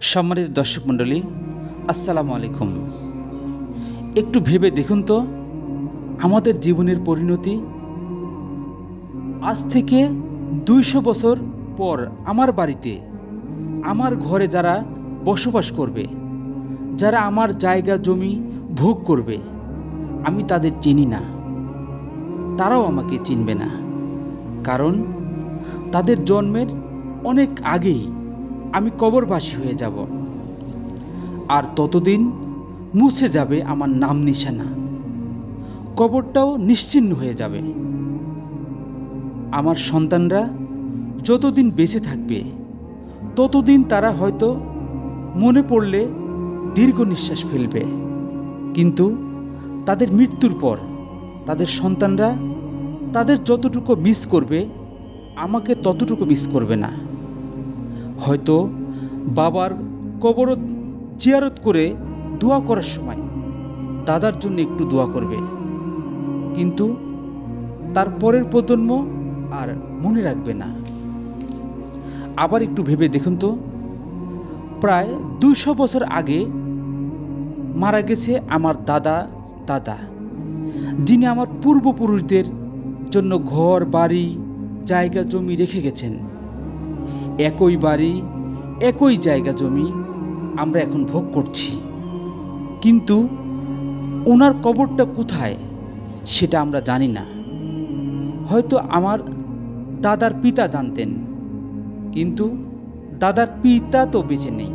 সম্মানিত দর্শক মণ্ডলী, আসসালামু আলাইকুম। একটু ভেবে দেখুন তো, আমাদের জীবনের পরিণতি। আজ থেকে দুইশো বছর পর আমার বাড়িতে আমার ঘরে যারা বসবাস করবে, যারা আমার জায়গা, জমি ভোগ করবে, আমি তাদের চিনি না। তারাও আমাকে চিনবে না। কারণ তাদের জন্মের অনেক আগেই আমি কবরবাসী হয়ে যাব। আর ততদিন মুছে যাবে আমার নাম নিশানা। কবরটাও নিশ্চিহ্ন হয়ে যাবে। আমার সন্তানরা যতদিন বেঁচে থাকবে, ততদিন তারা হয়তো মনে পড়লে দীর্ঘ নিঃশ্বাস ফেলবে। কিন্তু তাদের মৃত্যুর পর তাদের সন্তানরা তাদের যতটুকু মিস করবে, আমাকে ততটুকু মিস করবে না। হয়তো বাবার কবর জিয়ারত করে দোয়া করার সময় দাদার জন্য একটু দোয়া করবে। কিন্তু তার পরের প্রজন্ম আর মনে রাখবে না। আবার একটু ভেবে দেখুন তো, প্রায় দুশো বছর আগে মারা গেছে আমার দাদা দাদা, যিনি আমার পূর্বপুরুষদের জন্য ঘর, বাড়ি, জায়গা, জমি রেখে গেছেন। একই বাড়ি, একই জায়গা জমি আমরা এখন ভোগ করছি। কিন্তু ওনার কবরটা কোথায় সেটা আমরা জানি না। হয়তো আমার দাদার পিতা জানতেন, কিন্তু দাদার পিতা তো বেঁচে নেই,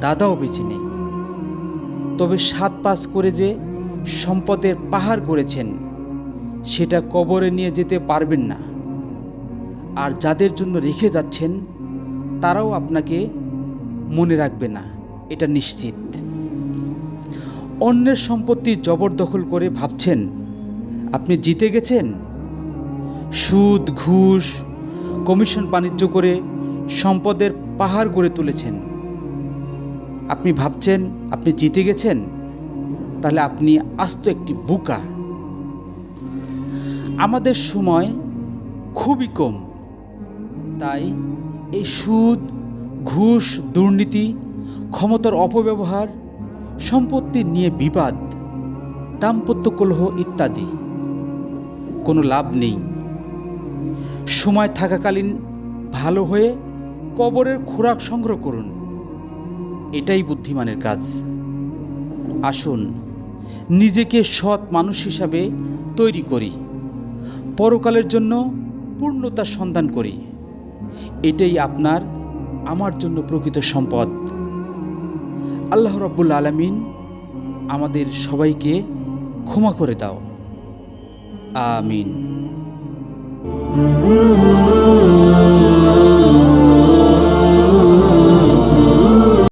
দাদাও বেঁচে নেই। তবে সাত পাস করে যে সম্পদের পাহাড় করেছেন, সেটা কবরে নিয়ে যেতে পারবেন না। আর যাদের জন্য রেখে যাচ্ছেন, তারাও আপনাকে মনে রাখবে না। এটা নিশ্চিত। অন্যের সম্পত্তি জবরদখল করে ভাবছেন, আপনি জিতে গেছেন? সুদ, ঘুষ, কমিশন বাণিজ্য করে সম্পদের পাহাড় গড়ে তুলেছেন। আপনি ভাবছেন, আপনি জিতে গেছেন? তাহলে আপনি আস্ত একটি বুকা। আমাদের সময় খুবই কম। তাই এই সুদ, ঘুষ, দুর্নীতি, ক্ষমতার অপব্যবহার, সম্পত্তি নিয়ে বিবাদ, দাম্পত্য কলহ ইত্যাদি। কোনো লাভ নেই। সময় থাকাকালীন ভালো হয়ে কবরের খোরাক সংগ্রহ করুন। এটাই বুদ্ধিমানের কাজ। আসুন, নিজেকে সৎ মানুষ হিসাবে তৈরি করি। পরকালের জন্য পূর্ণতার সন্ধান করি। এটাই আপনার, আমার জন্য প্রকৃত সম্পদ। আল্লাহ রব্বুল আলমিন আমাদের সবাইকে ক্ষমা করে দাও। আমিন।